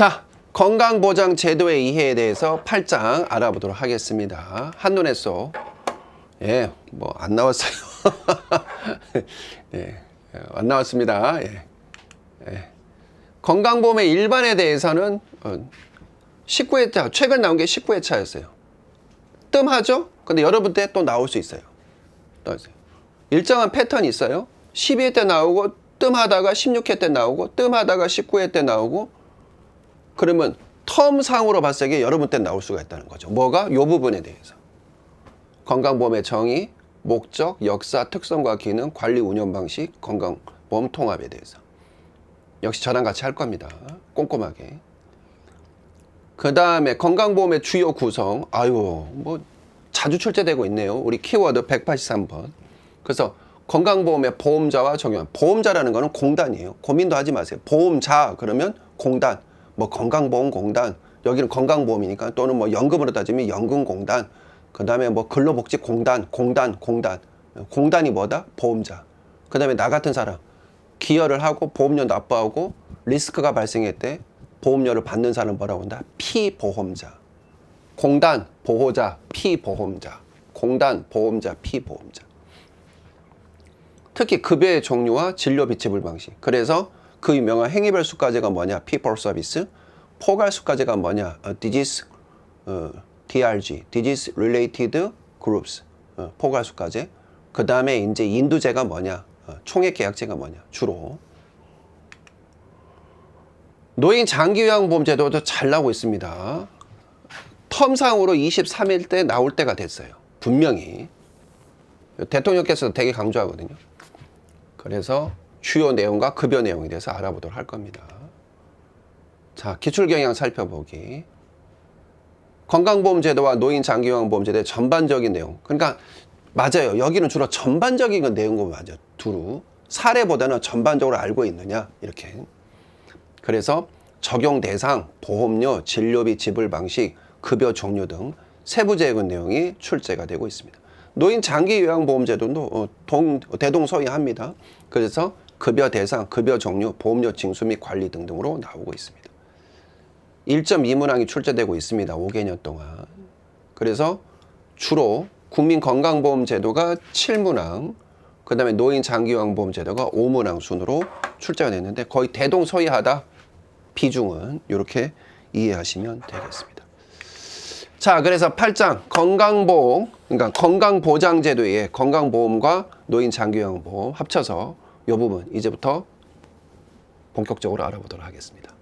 자, 건강보장 제도의 이해에 대해서 8장 알아보도록 하겠습니다. 한눈에 쏘. 예, 뭐 안 나왔어요. 예, 안 나왔습니다. 예. 예. 건강보험의 일반에 대해서는 어, 19회차, 최근 나온 게 19회차였어요. 뜸하죠? 근데 여러분 때 또 나올 수 있어요. 일정한 패턴이 있어요. 12회 때 나오고 뜸하다가 16회 때 나오고 뜸하다가 19회 때 나오고 그러면 텀상으로 봤을 때 여러분 때 나올 수가 있다는 거죠. 뭐가? 요 부분에 대해서. 건강보험의 정의, 목적, 역사, 특성과 기능, 관리 운영 방식, 건강보험 통합에 대해서. 역시 저랑 같이 할 겁니다. 꼼꼼하게. 그 다음에 건강보험의 주요 구성. 아유, 뭐 자주 출제되고 있네요. 우리 키워드 183번. 그래서 건강보험의 보험자와 적용. 보험자라는 거는 공단이에요. 고민도 하지 마세요. 보험자 그러면 공단. 뭐 건강보험공단. 여기는 건강보험이니까 또는 뭐 연금으로 따지면 연금공단. 그 다음에 뭐 근로복지공단, 공단, 공단. 공단이 뭐다? 보험자. 그 다음에 나 같은 사람. 기여를 하고 보험료 납부하고 리스크가 발생했대. 보험료를 받는 사람 뭐라고 한다? 피보험자. 공단, 보호자, 피보험자. 공단, 보험자, 피보험자. 특히 급여의 종류와 진료 비치 불 방식. 그래서 그 유명한 행위별 수가제가 뭐냐? people 서비스. 포괄 수가제가 뭐냐? 어, disease, 어, DRG, disease related groups. 어, 포괄 수가제. 그 다음에 이제 인두제가 뭐냐? 어, 총액 계약제가 뭐냐? 주로. 노인 장기요양보험 제도도 잘 나오고 있습니다. 텀상으로 23일 때 나올 때가 됐어요. 분명히. 대통령께서 되게 강조하거든요. 그래서 주요 내용과 급여 내용에 대해서 알아보도록 할 겁니다. 자, 기출경향 살펴보기. 건강보험제도와 노인 장기요양보험제도의 전반적인 내용. 그러니까 맞아요. 여기는 주로 전반적인 내용은 맞아요. 두루. 사례보다는 전반적으로 알고 있느냐 이렇게. 그래서 적용 대상, 보험료, 진료비 지불 방식, 급여 종류 등 세부 제공 내용이 출제가 되고 있습니다. 노인 장기 요양보험제도도 어, 동, 대동소이합니다. 그래서 급여 대상, 급여 종류, 보험료 징수 및 관리 등등으로 나오고 있습니다. 1.2문항이 출제되고 있습니다. 5개년 동안. 그래서 주로 국민건강보험제도가 7문항, 그 다음에 노인 장기요양보험제도가 5문항 순으로 출제가 됐는데 거의 대동소이하다 비중은 이렇게 이해하시면 되겠습니다. 자, 그래서 8장 건강보험, 그러니까 건강보장제도의 건강보험과 노인 장기요양보험 합쳐서 이 부분 이제부터 본격적으로 알아보도록 하겠습니다.